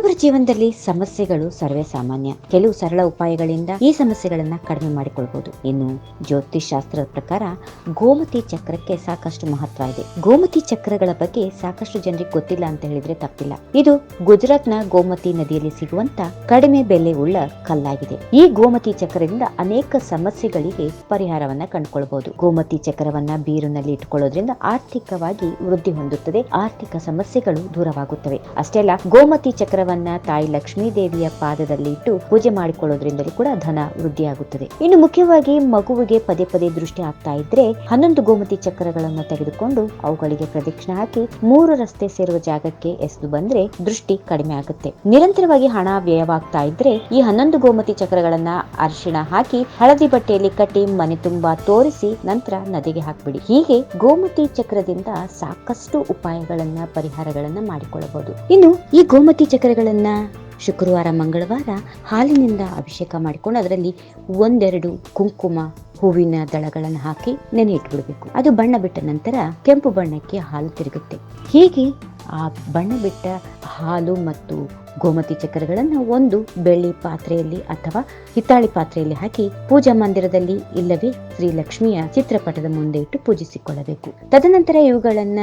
ಪ್ರತಿಯೊಬ್ಬರ ಜೀವನದಲ್ಲಿ ಸಮಸ್ಯೆಗಳು ಸರ್ವೇ ಸಾಮಾನ್ಯ. ಕೆಲವು ಸರಳ ಉಪಾಯಗಳಿಂದ ಈ ಸಮಸ್ಯೆಗಳನ್ನ ಕಡಿಮೆ ಮಾಡಿಕೊಳ್ಬಹುದು ಇನ್ನು ಜ್ಯೋತಿಷ್ ಶಾಸ್ತ್ರದ ಪ್ರಕಾರ ಗೋಮತಿ ಚಕ್ರಕ್ಕೆ ಸಾಕಷ್ಟು ಮಹತ್ವ ಇದೆ. ಗೋಮತಿ ಚಕ್ರಗಳ ಬಗ್ಗೆ ಸಾಕಷ್ಟು ಜನರಿಗೆ ಗೊತ್ತಿಲ್ಲ ಅಂತ ಹೇಳಿದ್ರೆ ತಪ್ಪಿಲ್ಲ. ಇದು ಗುಜರಾತ್ನ ಗೋಮತಿ ನದಿಯಲ್ಲಿ ಸಿಗುವಂತ ಕಡಿಮೆ ಬೆಲೆ ಉಳ್ಳ ಕಲ್ಲಾಗಿದೆ. ಈ ಗೋಮತಿ ಚಕ್ರದಿಂದ ಅನೇಕ ಸಮಸ್ಯೆಗಳಿಗೆ ಪರಿಹಾರವನ್ನ ಕಂಡುಕೊಳ್ಬಹುದು ಗೋಮತಿ ಚಕ್ರವನ್ನ ಬೀರುನಲ್ಲಿ ಇಟ್ಟುಕೊಳ್ಳೋದ್ರಿಂದ ಆರ್ಥಿಕವಾಗಿ ವೃದ್ಧಿ ಹೊಂದುತ್ತದೆ. ಆರ್ಥಿಕ ಸಮಸ್ಯೆಗಳು ದೂರವಾಗುತ್ತವೆ. ಅಷ್ಟೇ ಅಲ್ಲ, ಗೋಮತಿ ಚಕ್ರವನ್ನ ತಾಯಿ ಲಕ್ಷ್ಮೀ ದೇವಿಯ ಪಾದದಲ್ಲಿ ಇಟ್ಟು ಪೂಜೆ ಮಾಡಿಕೊಳ್ಳೋದ್ರಿಂದಲೂ ಕೂಡ ಧನ ವೃದ್ಧಿಯಾಗುತ್ತದೆ. ಇನ್ನು ಮುಖ್ಯವಾಗಿ ಮಗುವಿಗೆ ಪದೇ ಪದೇ ದೃಷ್ಟಿ ಆಗ್ತಾ ಇದ್ರೆ ಹನ್ನೊಂದು ಗೋಮತಿ ಚಕ್ರಗಳನ್ನು ತೆಗೆದುಕೊಂಡು ಅವುಗಳಿಗೆ ಪ್ರದಕ್ಷಿಣೆ ಹಾಕಿ ಮೂರು ರಸ್ತೆ ಸೇರುವ ಜಾಗಕ್ಕೆ ಎಸೆದು ಬಂದ್ರೆ ದೃಷ್ಟಿ ಕಡಿಮೆ ಆಗುತ್ತೆ. ನಿರಂತರವಾಗಿ ಹಣ ವ್ಯಯವಾಗ್ತಾ ಇದ್ರೆ ಈ ಹನ್ನೊಂದು ಗೋಮತಿ ಚಕ್ರಗಳನ್ನ ಅರಿಶಿಣ ಹಾಕಿ ಹಳದಿ ಬಟ್ಟೆಯಲ್ಲಿ ಕಟ್ಟಿ ಮನೆ ತುಂಬಾ ತೋರಿಸಿ ನಂತರ ನದಿಗೆ ಹಾಕ್ಬಿಡಿ. ಹೀಗೆ ಗೋಮತಿ ಚಕ್ರದಿಂದ ಸಾಕಷ್ಟು ಉಪಾಯಗಳನ್ನ, ಪರಿಹಾರಗಳನ್ನ ಮಾಡಿಕೊಳ್ಳಬಹುದು. ಇನ್ನು ಈ ಗೋಮತಿ ಚಕ್ರಗಳನ್ನ ಶುಕ್ರವಾರ, ಮಂಗಳವಾರ ಹಾಲಿನಿಂದ ಅಭಿಷೇಕ ಮಾಡಿಕೊಂಡು ಅದರಲ್ಲಿ ಒಂದೆರಡು ಕುಂಕುಮ ಹೂವಿನ ದಳಗಳನ್ನು ಹಾಕಿ ನೆನೆ ಇಟ್ಬಿಡ್ಬೇಕು ಅದು ಬಣ್ಣ ಬಿಟ್ಟ ನಂತರ ಕೆಂಪು ಬಣ್ಣಕ್ಕೆ ಹಾಲು ತಿರುಗುತ್ತೆ. ಹೀಗೆ ಆ ಬಣ್ಣ ಬಿಟ್ಟ ಹಾಲು ಮತ್ತು ಗೋಮತಿ ಚಕ್ರಗಳನ್ನು ಒಂದು ಬೆಳ್ಳಿ ಪಾತ್ರೆಯಲ್ಲಿ ಅಥವಾ ಹಿತ್ತಾಳಿ ಪಾತ್ರೆಯಲ್ಲಿ ಹಾಕಿ ಪೂಜಾ ಮಂದಿರದಲ್ಲಿ ಇಲ್ಲವೇ ಶ್ರೀ ಲಕ್ಷ್ಮಿಯ ಚಿತ್ರಪಟದ ಮುಂದೆ ಇಟ್ಟು ಪೂಜಿಸಿಕೊಳ್ಳಬೇಕು. ತದನಂತರ ಇವುಗಳನ್ನ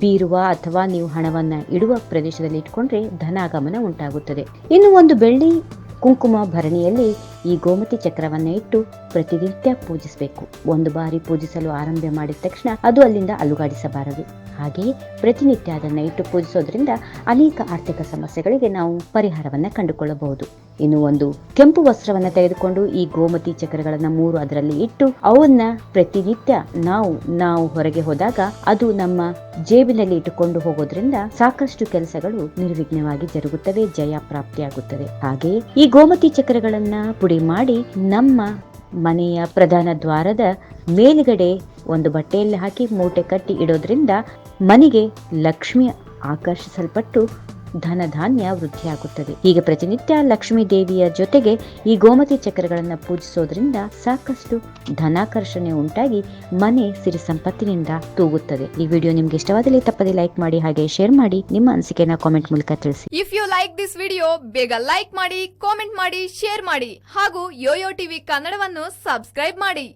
ಬೀರುವ ಅಥವಾ ನೀವು ಹಣವನ್ನ ಇಡುವ ಪ್ರದೇಶದಲ್ಲಿ ಇಟ್ಕೊಂಡ್ರೆ ಧನಾಗಮನ ಉಂಟಾಗುತ್ತದೆ. ಇನ್ನು ಒಂದು ಬೆಳ್ಳಿ ಕುಂಕುಮ ಭರಣಿಯಲ್ಲಿ ಈ ಗೋಮತಿ ಚಕ್ರವನ್ನು ಇಟ್ಟು ಪ್ರತಿನಿತ್ಯ ಪೂಜಿಸಬೇಕು. ಒಂದು ಬಾರಿ ಪೂಜಿಸಲು ಆರಂಭ ಮಾಡಿದ ತಕ್ಷಣ ಅದು ಅಲ್ಲಿಂದ ಅಲುಗಾಡಿಸಬಾರದು. ಹಾಗೆಯೇ ಪ್ರತಿನಿತ್ಯ ಅದನ್ನು ಇಟ್ಟು ಪೂಜಿಸೋದ್ರಿಂದ ಅನೇಕ ಆರ್ಥಿಕ ಸಮಸ್ಯೆಗಳಿಗೆ ನಾವು ಪರಿಹಾರವನ್ನ ಕಂಡುಕೊಳ್ಳಬಹುದು. ಇನ್ನು ಒಂದು ಕೆಂಪು ವಸ್ತ್ರವನ್ನ ತೆಗೆದುಕೊಂಡು ಈ ಗೋಮತಿ ಚಕ್ರಗಳನ್ನ ಮೂರು ಅದರಲ್ಲಿ ಇಟ್ಟು ಅವನ್ನ ಪ್ರತಿನಿತ್ಯ ನಾವು ನಾವು ಹೊರಗೆ ಹೋದಾಗ ಅದು ನಮ್ಮ ಜೇಬಿನಲ್ಲಿ ಇಟ್ಟುಕೊಂಡು ಹೋಗೋದ್ರಿಂದ ಸಾಕಷ್ಟು ಕೆಲಸಗಳು ನಿರ್ವಿಘ್ನವಾಗಿ ಜರುಗುತ್ತವೆ, ಜಯ ಪ್ರಾಪ್ತಿಯಾಗುತ್ತದೆ ಹಾಗೆ ಈ ಗೋಮತಿ ಚಕ್ರಗಳನ್ನ ಪುಡಿ ಮಾಡಿ ನಮ್ಮ ಮನೆಯ ಪ್ರಧಾನ ದ್ವಾರದ ಮೇಲುಗಡೆ ಒಂದು ಬಟ್ಟೆಯಲ್ಲಿ ಹಾಕಿ ಮೂಟೆ ಕಟ್ಟಿ ಇಡೋದ್ರಿಂದ ಮನೆಗೆ ಲಕ್ಷ್ಮಿ ಆಕರ್ಷಿಸಲ್ಪಟ್ಟು ಧನ ಧಾನ್ಯ ವೃದ್ಧಿಯಾಗುತ್ತದೆ. ಈಗ ಪ್ರತಿನಿತ್ಯ ಲಕ್ಷ್ಮೀ ದೇವಿಯ ಜೊತೆಗೆ ಈ ಗೋಮತಿ ಚಕ್ರಗಳನ್ನು ಪೂಜಿಸೋದ್ರಿಂದ ಸಾಕಷ್ಟು ಧನಾಕರ್ಷಣೆ ಉಂಟಾಗಿ ಮನೆ ಸಿರಿ ಸಂಪತ್ತಿನಿಂದ ತೂಗುತ್ತದೆ. ಈ ವಿಡಿಯೋ ನಿಮ್ಗೆ ಇಷ್ಟವಾದಲ್ಲಿ ತಪ್ಪದೆ ಲೈಕ್ ಮಾಡಿ ಹಾಗೆ ಶೇರ್ ಮಾಡಿ ನಿಮ್ಮ ಅನಿಸಿಕೆನ ಕಾಮೆಂಟ್ ಮೂಲಕ ತಿಳಿಸಿ. If you like this video ಬೇಗ ಲೈಕ್ ಮಾಡಿ ಕಾಮೆಂಟ್ ಮಾಡಿ ಶೇರ್ ಮಾಡಿ ಹಾಗೂ ಯೋಯೋ ಟಿವಿ ಕನ್ನಡವನ್ನು ಸಬ್ಸ್ಕ್ರೈಬ್ ಮಾಡಿ.